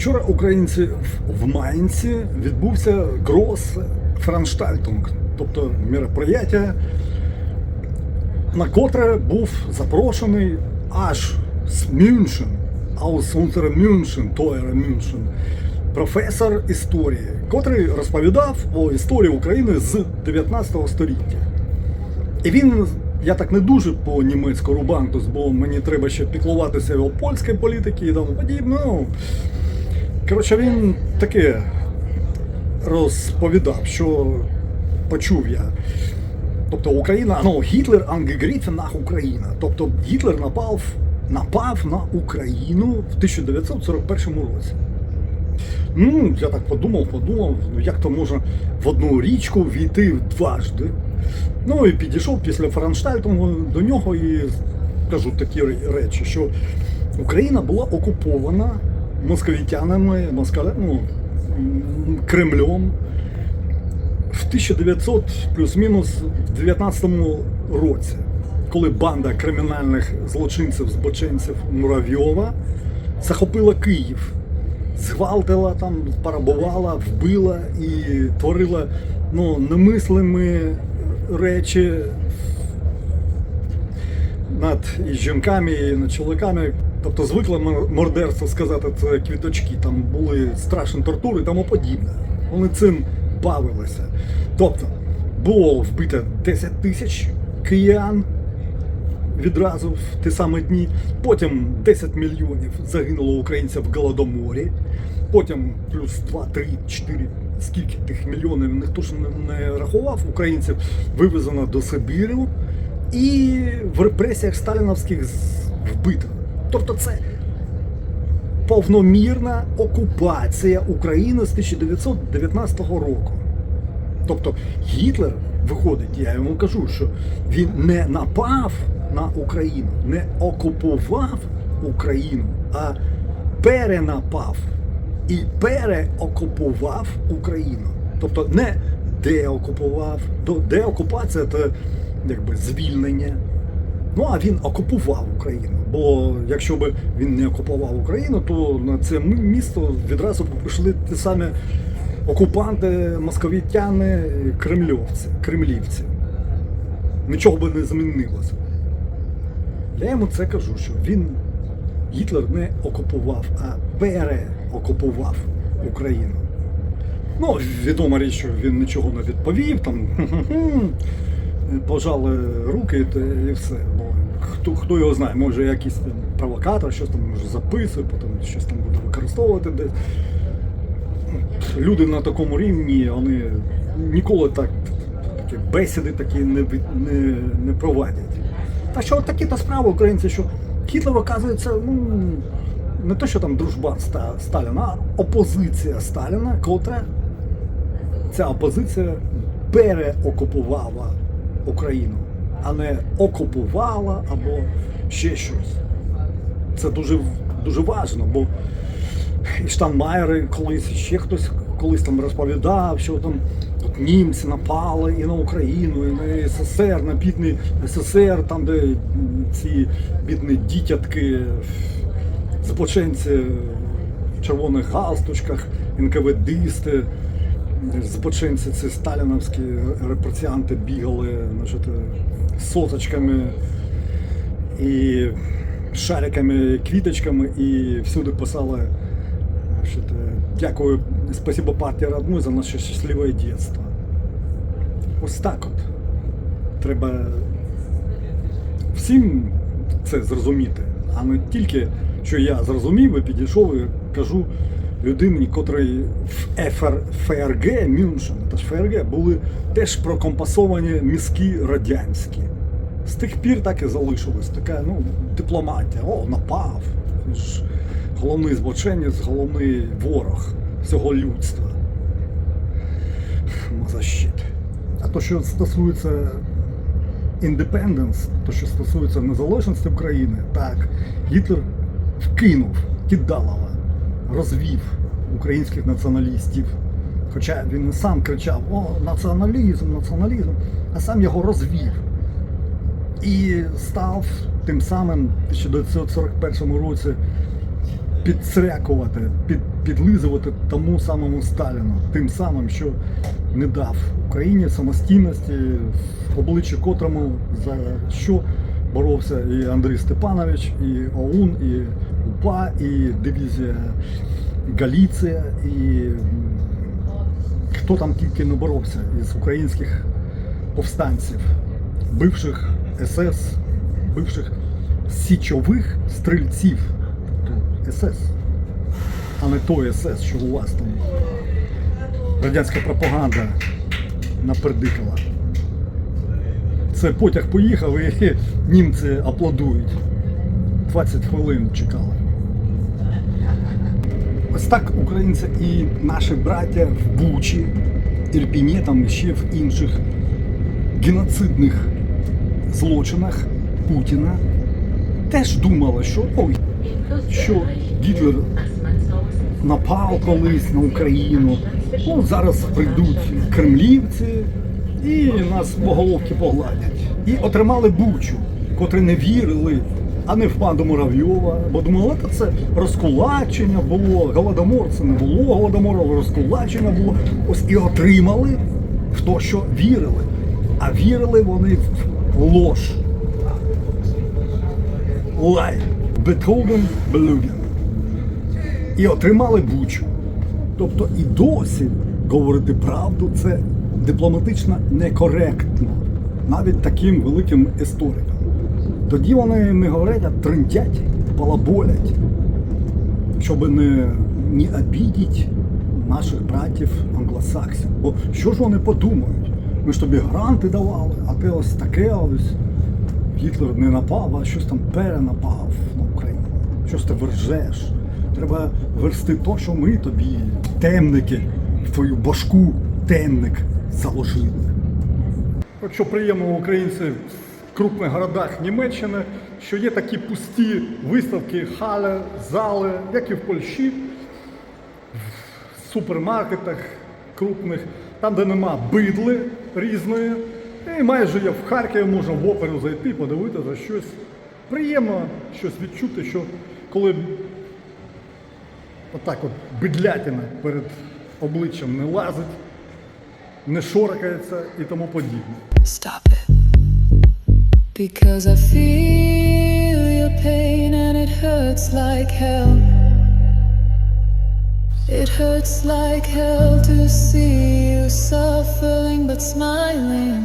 Вчора українці в- Майнці відбувся Грос Франштальтунг, тобто мероприятие, на котре був запрошений аж з Мюншен, aus unserer München, Тойера Мюншен, професор історії, котрий розповідав о історії України з 19 століття. І він, я так не дуже по німецьку рубантус, бо мені треба ще піклуватися його польської політики і тому подібне. Коротше, він таке розповідав, що почув я. Тобто Україна, ну, Гітлер angegriffen nach Україна. Тобто Гітлер напав, напав на Україну в 1941 році. Ну, я так подумав, подумав, ну як то можна в одну річку війти дважди. Ну і підійшов після Франштальту до нього і кажу такі речі, що Україна була окупована московітянами, москаля, ну, Кремлем в 1900 плюс-мінус в 19 році, коли банда кримінальних злочинців, збочинців Муравйова захопила Київ, зґвалтила там, парабувала, вбила і творила ну, немислими речі над і жінками, і над чоловіками. Тобто звикли мордерство сказати, це квіточки, там були страшні тортури і тому подібне. Вони цим бавилися. Тобто було вбито 10 тисяч киян відразу в ті самі дні. Потім 10 мільйонів загинуло українців в Голодоморі. Потім плюс 2, 3, 4, скільки тих мільйонів ніхто ж не рахував українців, вивезено до Сибіру і в репресіях сталіновських вбито. Тобто це повномірна окупація України з 1919 року. Тобто Гітлер виходить, я йому кажу, що він не напав на Україну, не окупував Україну, а перенапав і переокупував Україну. Тобто не деокупував, то деокупація це якби звільнення. Ну а він окупував Україну. Бо якщо б він не окупував Україну, то на це місто відразу б прийшли ті самі окупанти, московітяни, кремльовці, кремлівці. Нічого би не змінилося. Я йому це кажу, що він Гітлер не окупував, а переокупував Україну. Ну, відома річ, що він нічого не відповів, там пожали руки і все. Бо хто, хто його знає, може якийсь там провокатор, щось там може записує, потім щось там буде використовувати десь. Люди на такому рівні, вони ніколи так такі бесіди такі не, не, не проводять. Та що такі то справи українці, що Гітлер, оказується, ну, не те, що там дружба Ста- Сталіна, а опозиція Сталіна, котра ця опозиція переокупувала Україну, а не окупувала або ще щось. Це дуже, дуже важливо, бо і Штанмайери колись, ще хтось колись там розповідав, що там от німці напали і на Україну, і на СССР, на бідний СССР, там, де ці бідні дітятки, злочинці в червоних галстучках, НКВДисти, злочинці ці сталіновські репресіанти бігали значить, соточками і шариками, квіточками, і всюди писали, що дякую, спасибо партії Радму за наше щасливе дитинство. Ось так от. Треба всім це зрозуміти, а не тільки, що я зрозумів і підійшов і кажу людині, котрий в ФР, ФРГ Мюншен, та ж ФРГ були теж прокомпасовані мізки радянські. З тих пір так і залишилось. Така ну, дипломатія. О, напав. Ж головний злочинець, головний ворог всього людства. Мазащит. А то, що стосується індепенденс, то, що стосується незалежності України, так, Гітлер вкинув Кідалова, розвів українських націоналістів. Хоча він сам кричав О, націоналізм, націоналізм, а сам його розвів і став тим самим в 1941 році підсрякувати, під, підлизувати тому самому Сталіну, тим самим, що не дав Україні самостійності, в обличчі котрому за що боровся і Андрій Степанович, і ОУН, і УПА, і дивізія Галіція, і хто там тільки не боровся із українських повстанців, бивших СС, бивших січових стрільців, тобто СС, а не той СС, що у вас там радянська пропаганда напердикала. Це потяг поїхав і німці аплодують. 20 хвилин чекали. Ось так українці і наші браття в Бучі, Ірпіні, там ще в інших геноцидних злочинах Путіна теж думали, що ой, що Гітлер напав колись на Україну. О, зараз прийдуть кремлівці і нас по головці погладять. І отримали бучу, котрі не вірили, а не в пану Муравйова, бо думали, «Та це розкулачення було, голодомор це не було голодомору, розкулачення було. Ось і отримали в то, що вірили. А вірили вони в лож. Лай. Бетховен Белюген і отримали бучу. Тобто і досі говорити правду це дипломатично некоректно, навіть таким великим історикам. Тоді вони не говорять, а тринтять, балаболять, щоб не, не обідіть наших братів англосаксів. Бо що ж вони подумають? Ми ж тобі гранти давали, а ти ось таке ось. Гітлер не напав, а щось там перенапав на Україну. Щось ти вержеш. Треба версти то, що ми тобі, темники, в твою башку темник заложили. От приємно українці в крупних городах Німеччини, що є такі пусті виставки, халя, зали, як і в Польщі, в супермаркетах крупних, там, де нема бидли різної. І майже я в Харкові можна в оперу зайти, подивитися щось. Приємно щось відчути, що коли отак от бидлятина перед обличчям не лазить, не шоркається і тому подібне. Stop it. Because I feel your pain and it hurts like hell. It hurts like hell to see you suffering but smiling.